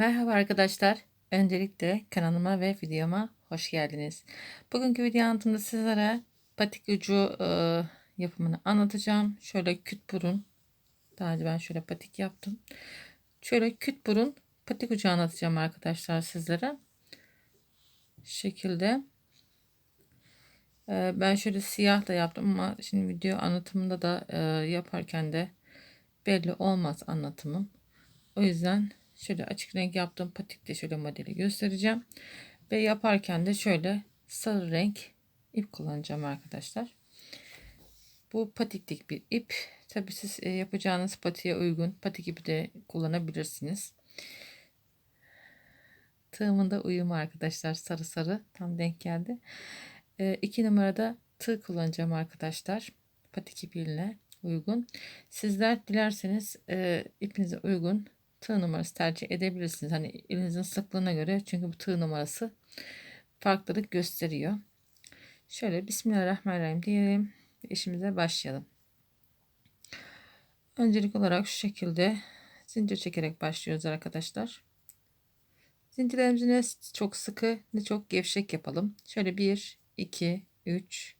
Merhaba arkadaşlar. Öncelikle kanalıma ve videoma hoş geldiniz. Bugünkü video anlatımda sizlere patik ucu e, yapımını anlatacağım. Şöyle küt burun. Daha önce ben şöyle patik yaptım. Şöyle küt burun patik ucu anlatacağım arkadaşlar sizlere. Şekilde. E, ben şöyle siyah da yaptım ama şimdi video anlatımında da e, yaparken de belli olmaz anlatımım. O yüzden Şöyle açık renk yaptığım patikte şöyle modeli göstereceğim. Ve yaparken de şöyle sarı renk ip kullanacağım arkadaşlar. Bu patiklik bir ip. Tabi siz e, yapacağınız patiğe uygun patik ipi de kullanabilirsiniz. Tığımın da uyumu arkadaşlar sarı sarı tam denk geldi. 2 e, numarada tığ kullanacağım arkadaşlar. Patik ipiyle uygun. Sizler dilerseniz e, ipinize uygun tığ numarası tercih edebilirsiniz. Hani elinizin sıklığına göre çünkü bu tığ numarası farklılık gösteriyor. Şöyle Bismillahirrahmanirrahim diyelim. İşimize başlayalım. Öncelik olarak şu şekilde zincir çekerek başlıyoruz arkadaşlar. Zincirlerimizi ne çok sıkı ne çok gevşek yapalım. Şöyle 1, 2, 3,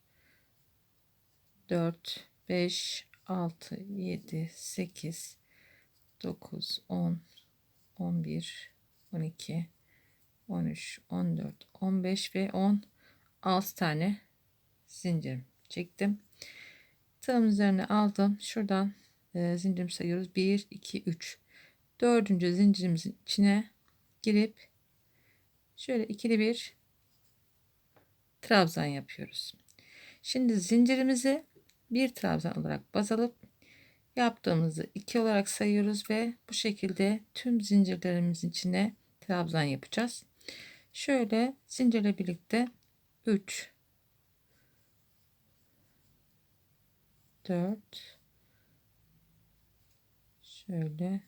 4, 5, 6, 7, 8, 9, 10, 11, 12, 13, 14, 15 ve 16 tane zincir çektim. Tığım üzerine aldım. Şuradan e, zincirimi sayıyoruz. 1, 2, 3. Dördüncü zincirimizin içine girip şöyle ikili bir trabzan yapıyoruz. Şimdi zincirimizi bir trabzan olarak baz alıp yaptığımızı 2 olarak sayıyoruz ve bu şekilde tüm zincirlerimizin içine trabzan yapacağız. Şöyle zincirle birlikte 3 4 şöyle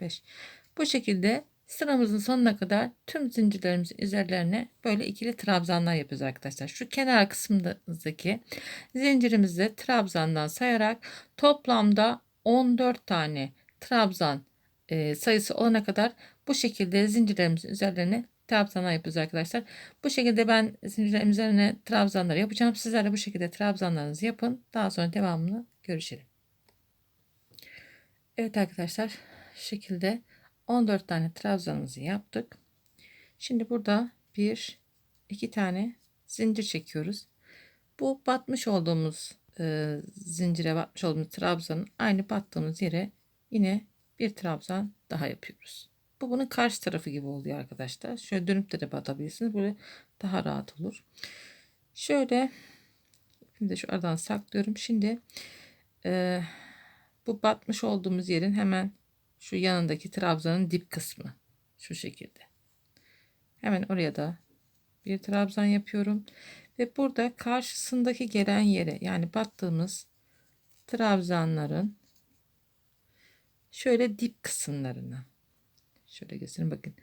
5 bu şekilde sıramızın sonuna kadar tüm zincirlerimizin üzerlerine böyle ikili trabzanlar yapıyoruz arkadaşlar. Şu kenar kısmındaki zincirimizi trabzandan sayarak toplamda 14 tane trabzan e, sayısı olana kadar bu şekilde zincirlerimizin üzerlerine trabzanlar yapıyoruz arkadaşlar. Bu şekilde ben zincirlerim üzerine trabzanlar yapacağım. Sizler de bu şekilde trabzanlarınızı yapın. Daha sonra devamını görüşelim. Evet arkadaşlar şekilde 14 tane trabzanımızı yaptık. Şimdi burada bir iki tane zincir çekiyoruz. Bu batmış olduğumuz e, zincire batmış olduğumuz trabzanın aynı battığımız yere yine bir trabzan daha yapıyoruz. Bu bunun karşı tarafı gibi oluyor arkadaşlar. Şöyle dönüp de de batabilirsiniz. Böyle daha rahat olur. Şöyle şimdi de şu aradan saklıyorum. Şimdi e, bu batmış olduğumuz yerin hemen şu yanındaki trabzanın dip kısmı şu şekilde. Hemen oraya da bir trabzan yapıyorum. Ve burada karşısındaki gelen yere yani battığımız trabzanların şöyle dip kısımlarına şöyle göstereyim bakın.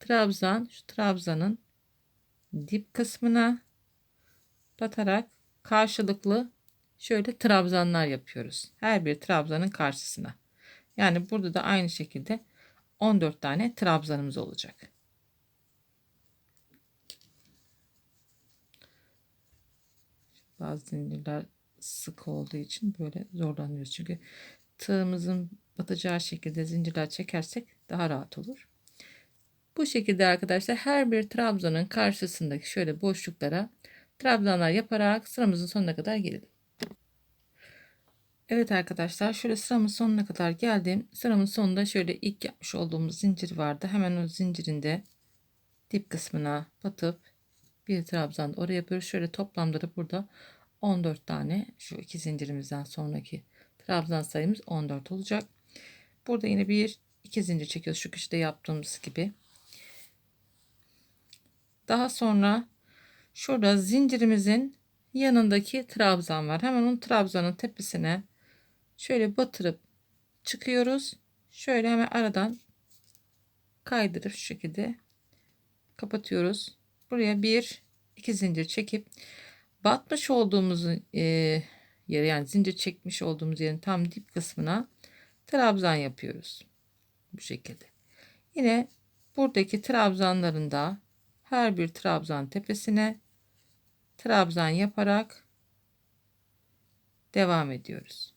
Trabzan şu trabzanın dip kısmına batarak karşılıklı şöyle trabzanlar yapıyoruz. Her bir trabzanın karşısına. Yani burada da aynı şekilde 14 tane trabzanımız olacak. Bazı zincirler sık olduğu için böyle zorlanıyoruz. Çünkü tığımızın batacağı şekilde zincirler çekersek daha rahat olur. Bu şekilde arkadaşlar her bir trabzanın karşısındaki şöyle boşluklara trabzanlar yaparak sıramızın sonuna kadar gelelim. Evet arkadaşlar şöyle sıramın sonuna kadar geldim. Sıramın sonunda şöyle ilk yapmış olduğumuz zincir vardı. Hemen o zincirinde dip kısmına batıp bir trabzan oraya yapıyoruz. Şöyle toplamda da burada 14 tane şu iki zincirimizden sonraki trabzan sayımız 14 olacak. Burada yine bir iki zincir çekiyoruz şu köşede yaptığımız gibi. Daha sonra şurada zincirimizin yanındaki trabzan var. Hemen onun trabzanın tepesine şöyle batırıp çıkıyoruz. Şöyle hemen aradan kaydırıp şu şekilde kapatıyoruz. Buraya bir iki zincir çekip batmış olduğumuz e, yere yani zincir çekmiş olduğumuz yerin tam dip kısmına trabzan yapıyoruz. Bu şekilde. Yine buradaki trabzanların da her bir trabzan tepesine trabzan yaparak devam ediyoruz.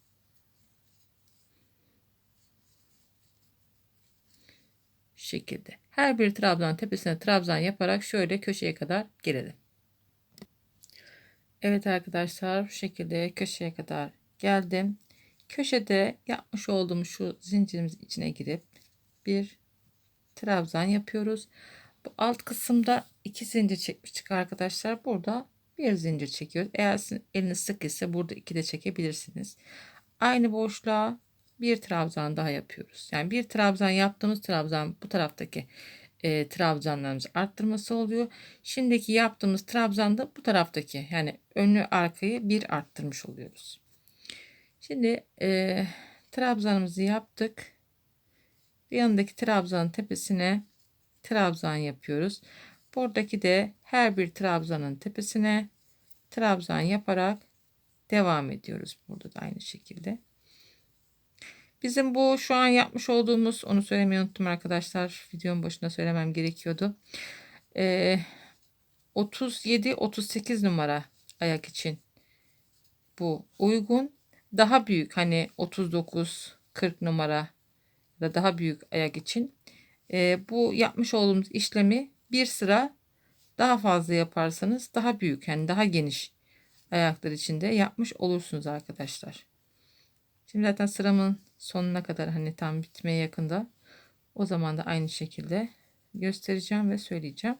Şekilde. Her bir trabzan tepesine trabzan yaparak şöyle köşeye kadar gelelim. Evet arkadaşlar bu şekilde köşeye kadar geldim. Köşede yapmış olduğum şu zincirimizin içine girip bir trabzan yapıyoruz. Bu alt kısımda iki zincir çekmiştik arkadaşlar. Burada bir zincir çekiyoruz. Eğer sizin eliniz sık ise burada iki de çekebilirsiniz. Aynı boşluğa bir trabzan daha yapıyoruz. Yani bir trabzan yaptığımız trabzan bu taraftaki e, trabzanlarımız arttırması oluyor. Şimdiki yaptığımız trabzan da bu taraftaki yani önlü arkayı bir arttırmış oluyoruz. Şimdi e, trabzanımızı yaptık. Yanındaki trabzanın tepesine trabzan yapıyoruz. Buradaki de her bir trabzanın tepesine trabzan yaparak devam ediyoruz. Burada da aynı şekilde. Bizim bu şu an yapmış olduğumuz onu söylemeyi unuttum arkadaşlar. Videonun başında söylemem gerekiyordu. Ee, 37-38 numara ayak için bu uygun. Daha büyük hani 39 40 numara da daha büyük ayak için e, bu yapmış olduğumuz işlemi bir sıra daha fazla yaparsanız daha büyük yani daha geniş ayaklar içinde yapmış olursunuz arkadaşlar. Şimdi zaten sıramın sonuna kadar hani tam bitmeye yakında. O zaman da aynı şekilde göstereceğim ve söyleyeceğim.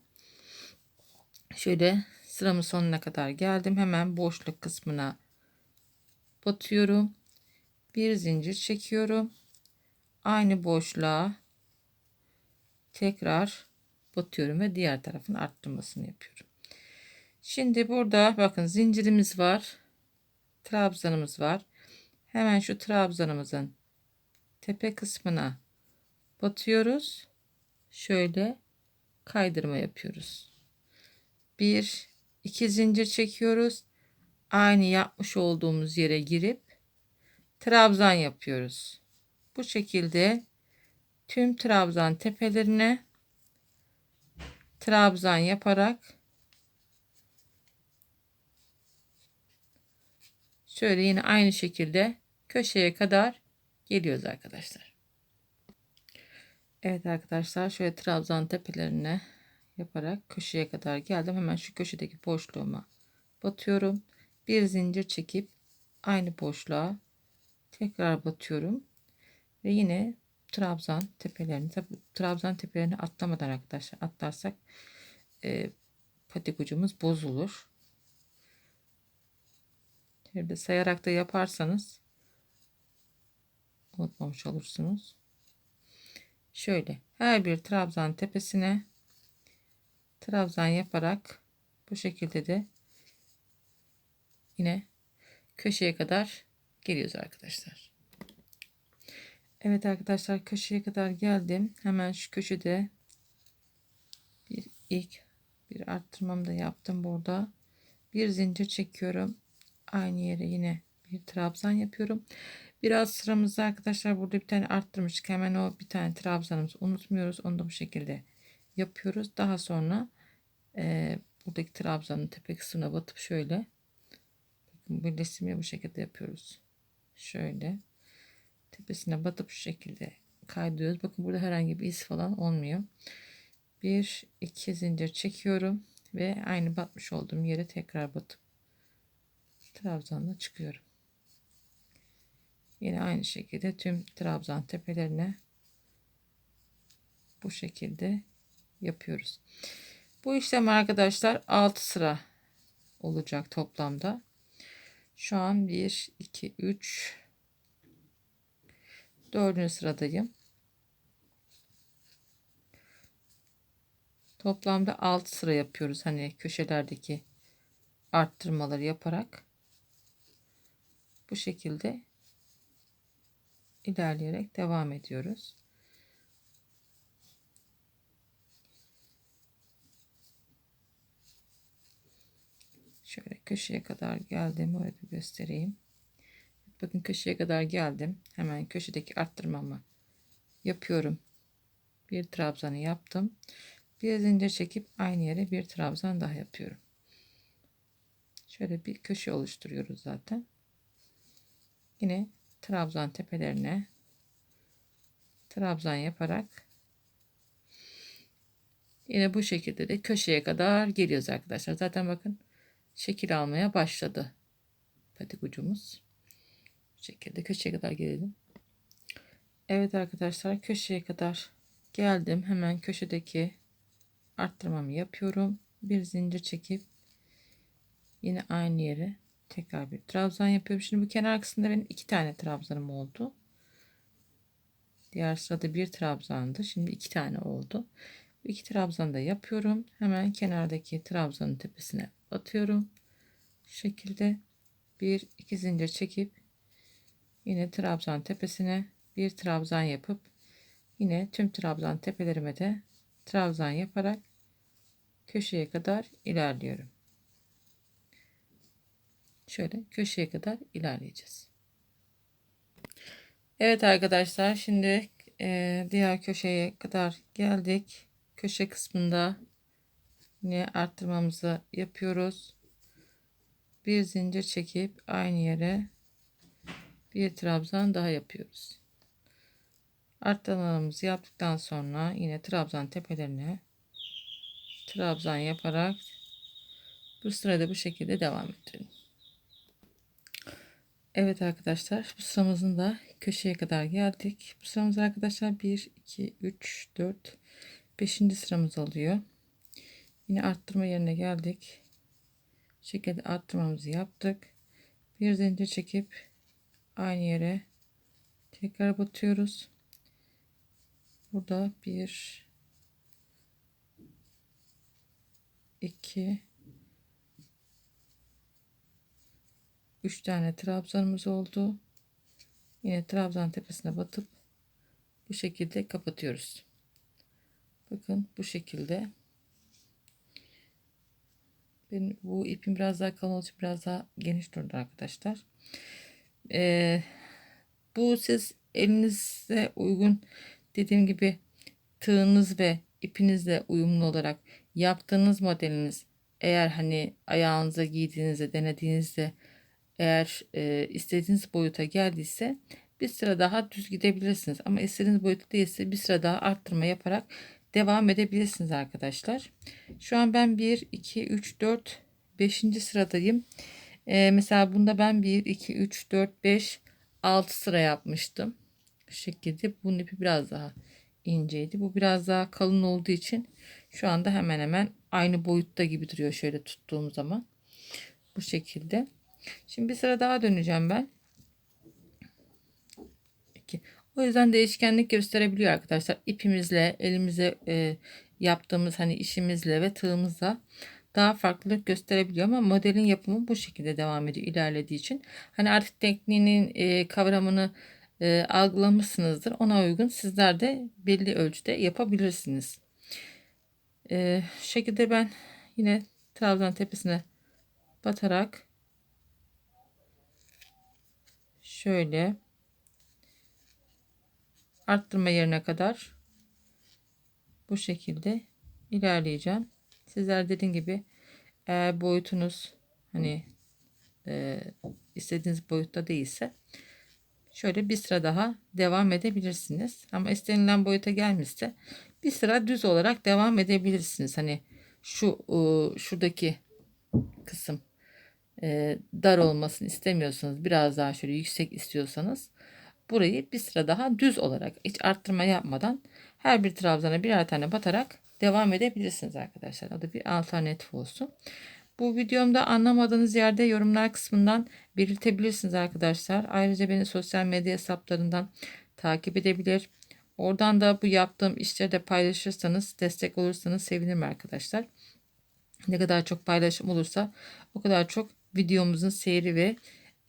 Şöyle sıramın sonuna kadar geldim. Hemen boşluk kısmına batıyorum. Bir zincir çekiyorum. Aynı boşluğa tekrar batıyorum ve diğer tarafın arttırmasını yapıyorum. Şimdi burada bakın zincirimiz var. Trabzanımız var. Hemen şu trabzanımızın tepe kısmına batıyoruz. Şöyle kaydırma yapıyoruz. Bir, iki zincir çekiyoruz. Aynı yapmış olduğumuz yere girip trabzan yapıyoruz. Bu şekilde tüm trabzan tepelerine trabzan yaparak şöyle yine aynı şekilde köşeye kadar geliyoruz arkadaşlar. Evet arkadaşlar şöyle trabzan tepelerine yaparak köşeye kadar geldim. Hemen şu köşedeki boşluğuma batıyorum. Bir zincir çekip aynı boşluğa tekrar batıyorum. Ve yine trabzan tepelerini trabzan tepelerini atlamadan arkadaşlar atlarsak e, patik ucumuz bozulur. Şöyle sayarak da yaparsanız unutmamış olursunuz. Şöyle her bir trabzan tepesine trabzan yaparak bu şekilde de yine köşeye kadar geliyoruz arkadaşlar. Evet arkadaşlar köşeye kadar geldim. Hemen şu köşede bir ilk bir arttırmamı da yaptım burada. Bir zincir çekiyorum. Aynı yere yine bir trabzan yapıyorum. Biraz sıramızda arkadaşlar burada bir tane arttırmıştık. Hemen o bir tane trabzanımızı unutmuyoruz. Onu da bu şekilde yapıyoruz. Daha sonra e, buradaki trabzanın tepe kısmına batıp şöyle birleştirmeyi bu şekilde yapıyoruz. Şöyle tepesine batıp şu şekilde kaydırıyoruz. Bakın burada herhangi bir iz falan olmuyor. Bir iki zincir çekiyorum ve aynı batmış olduğum yere tekrar batıp trabzanla çıkıyorum. Yine aynı şekilde tüm trabzan tepelerine bu şekilde yapıyoruz. Bu işlem arkadaşlar 6 sıra olacak toplamda. Şu an 1 2 3 4. sıradayım. Toplamda 6 sıra yapıyoruz. Hani köşelerdeki arttırmaları yaparak bu şekilde ilerleyerek devam ediyoruz. Şöyle köşeye kadar geldim. Öyle göstereyim. Bakın köşeye kadar geldim. Hemen köşedeki arttırmamı yapıyorum. bir trabzanı yaptım. Bir zincir çekip aynı yere bir trabzan daha yapıyorum. Şöyle bir köşe oluşturuyoruz zaten. Yine trabzan tepelerine trabzan yaparak yine bu şekilde de köşeye kadar geliyoruz arkadaşlar. Zaten bakın şekil almaya başladı patik ucumuz. Bu şekilde köşeye kadar gelelim. Evet arkadaşlar köşeye kadar geldim. Hemen köşedeki arttırmamı yapıyorum. Bir zincir çekip yine aynı yere tekrar bir trabzan yapıyorum. Şimdi bu kenar kısmında benim iki tane trabzanım oldu. Diğer sırada bir trabzandı. Şimdi iki tane oldu. Bu iki trabzan da yapıyorum. Hemen kenardaki trabzanın tepesine batıyorum. Şu şekilde bir iki zincir çekip yine trabzan tepesine bir trabzan yapıp yine tüm trabzan tepelerime de trabzan yaparak köşeye kadar ilerliyorum. Şöyle köşeye kadar ilerleyeceğiz. Evet arkadaşlar şimdi e, diğer köşeye kadar geldik. Köşe kısmında yine arttırmamızı yapıyoruz. Bir zincir çekip aynı yere bir trabzan daha yapıyoruz. Arttırmalarımızı yaptıktan sonra yine trabzan tepelerine trabzan yaparak bu sırada bu şekilde devam ettirelim. Evet arkadaşlar bu sıramızın da köşeye kadar geldik. Bu sıramız arkadaşlar 1, 2, 3, 4, 5. sıramız oluyor. Yine arttırma yerine geldik. Bu şekilde arttırmamızı yaptık. Bir zincir çekip aynı yere tekrar batıyoruz. Burada bir, iki, üç tane trabzanımız oldu. Yine trabzan tepesine batıp bu şekilde kapatıyoruz. Bakın bu şekilde. Benim bu ipim biraz daha kalın olacak, biraz daha geniş durdu arkadaşlar. Ee, bu siz elinize uygun dediğim gibi tığınız ve ipinizle uyumlu olarak yaptığınız modeliniz eğer hani ayağınıza giydiğinizde denediğinizde eğer e, istediğiniz boyuta geldiyse bir sıra daha düz gidebilirsiniz. Ama istediğiniz boyuta değilse bir sıra daha arttırma yaparak devam edebilirsiniz arkadaşlar. Şu an ben 1, 2, 3, 4, 5. sıradayım. Ee, mesela bunda ben 1, 2, 3, 4, 5, 6 sıra yapmıştım. Bu şekilde bunun ipi biraz daha inceydi. Bu biraz daha kalın olduğu için şu anda hemen hemen aynı boyutta gibi duruyor şöyle tuttuğum zaman. Bu şekilde. Şimdi bir sıra daha döneceğim ben. 2. O yüzden değişkenlik gösterebiliyor arkadaşlar. İpimizle, elimize e, yaptığımız hani işimizle ve tığımızla daha farklılık gösterebiliyor ama modelin yapımı bu şekilde devam ediyor ilerlediği için. Hani artık tekniğinin e, kavramını e, algılamışsınızdır. Ona uygun sizler de belli ölçüde yapabilirsiniz. E, şekilde ben yine trabzan tepesine batarak şöyle arttırma yerine kadar bu şekilde ilerleyeceğim. Sizler dediğim gibi eğer boyutunuz hani e, istediğiniz boyutta değilse şöyle bir sıra daha devam edebilirsiniz. Ama istenilen boyuta gelmişse bir sıra düz olarak devam edebilirsiniz. Hani şu e, şuradaki kısım e, dar olmasını istemiyorsanız biraz daha şöyle yüksek istiyorsanız burayı bir sıra daha düz olarak hiç arttırma yapmadan her bir trabzana birer tane batarak devam edebilirsiniz arkadaşlar. O da bir alternatif olsun. Bu videomda anlamadığınız yerde yorumlar kısmından belirtebilirsiniz arkadaşlar. Ayrıca beni sosyal medya hesaplarından takip edebilir. Oradan da bu yaptığım işleri de paylaşırsanız, destek olursanız sevinirim arkadaşlar. Ne kadar çok paylaşım olursa o kadar çok videomuzun seyri ve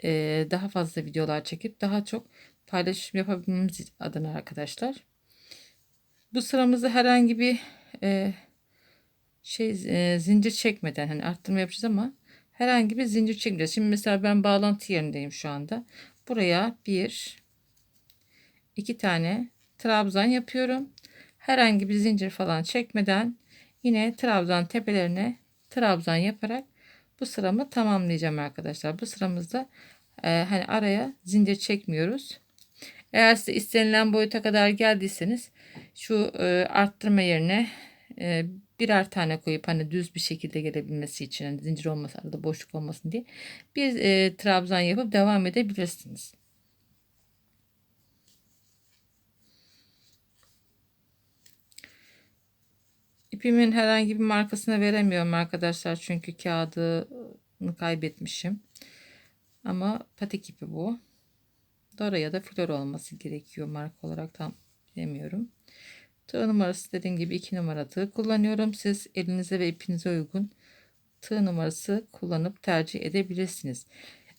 e, daha fazla videolar çekip daha çok paylaşım yapabilmemiz adına arkadaşlar. Bu sıramızda herhangi bir e, şey e, zincir çekmeden hani arttırma yapacağız ama herhangi bir zincir çekmeyeceğiz. Şimdi mesela ben bağlantı yerindeyim şu anda. Buraya bir iki tane trabzan yapıyorum. herhangi bir zincir falan çekmeden yine trabzan tepelerine trabzan yaparak bu sıramı tamamlayacağım arkadaşlar. Bu sıramızda e, hani araya zincir çekmiyoruz. Eğer size istenilen boyuta kadar geldiyseniz şu e, arttırma yerine e, birer tane koyup hani düz bir şekilde gelebilmesi için hani zincir olmasın arada boşluk olmasın diye bir e, trabzan yapıp devam edebilirsiniz. İpimin herhangi bir markasını veremiyorum arkadaşlar çünkü kağıdını kaybetmişim. Ama patik ipi bu. Dora ya da flor olması gerekiyor marka olarak tam bilemiyorum. Tığ numarası dediğim gibi 2 numara tığ kullanıyorum. Siz elinize ve ipinize uygun tığ numarası kullanıp tercih edebilirsiniz.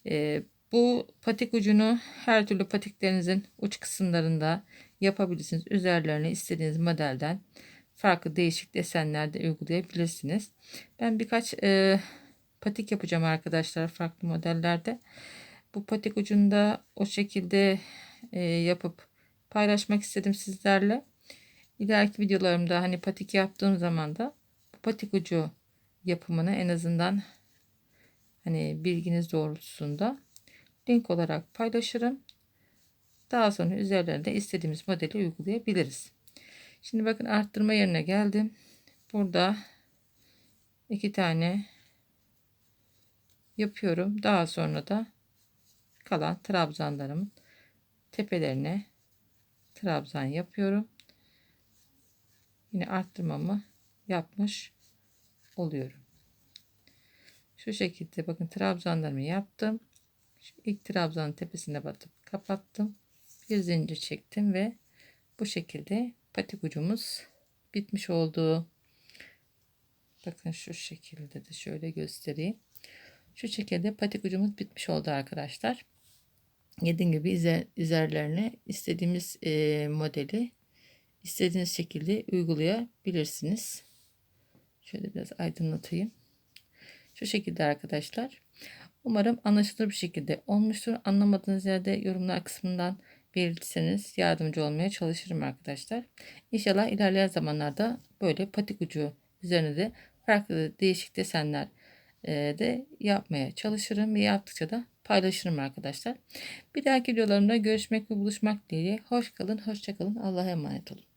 Ee, bu patik ucunu her türlü patiklerinizin uç kısımlarında yapabilirsiniz. Üzerlerine istediğiniz modelden farklı değişik desenlerde uygulayabilirsiniz. Ben birkaç e, patik yapacağım arkadaşlar farklı modellerde. Bu patik ucunda o şekilde e, yapıp paylaşmak istedim sizlerle. İleriki videolarımda hani patik yaptığım zaman da bu patik ucu yapımını en azından hani bilginiz doğrultusunda link olarak paylaşırım. Daha sonra üzerlerinde istediğimiz modeli uygulayabiliriz. Şimdi bakın arttırma yerine geldim. Burada iki tane yapıyorum. Daha sonra da kalan trabzanlarımın tepelerine trabzan yapıyorum. Yine arttırmamı yapmış oluyorum. Şu şekilde bakın trabzanlarımı yaptım. Şu ilk trabzanın tepesine batıp kapattım. Bir zincir çektim ve bu şekilde patik ucumuz bitmiş oldu. Bakın şu şekilde de şöyle göstereyim. Şu şekilde patik ucumuz bitmiş oldu arkadaşlar. Dediğim gibi üzerlerine istediğimiz e, modeli istediğiniz şekilde uygulayabilirsiniz. Şöyle biraz aydınlatayım. Şu şekilde arkadaşlar. Umarım anlaşılır bir şekilde olmuştur. Anlamadığınız yerde yorumlar kısmından belirtirseniz yardımcı olmaya çalışırım arkadaşlar. İnşallah ilerleyen zamanlarda böyle patik ucu üzerine de farklı değişik desenler e, de yapmaya çalışırım ve yaptıkça da paylaşırım arkadaşlar. Bir dahaki videolarımda görüşmek ve buluşmak dileğiyle. Hoş kalın, hoşça kalın. Allah'a emanet olun.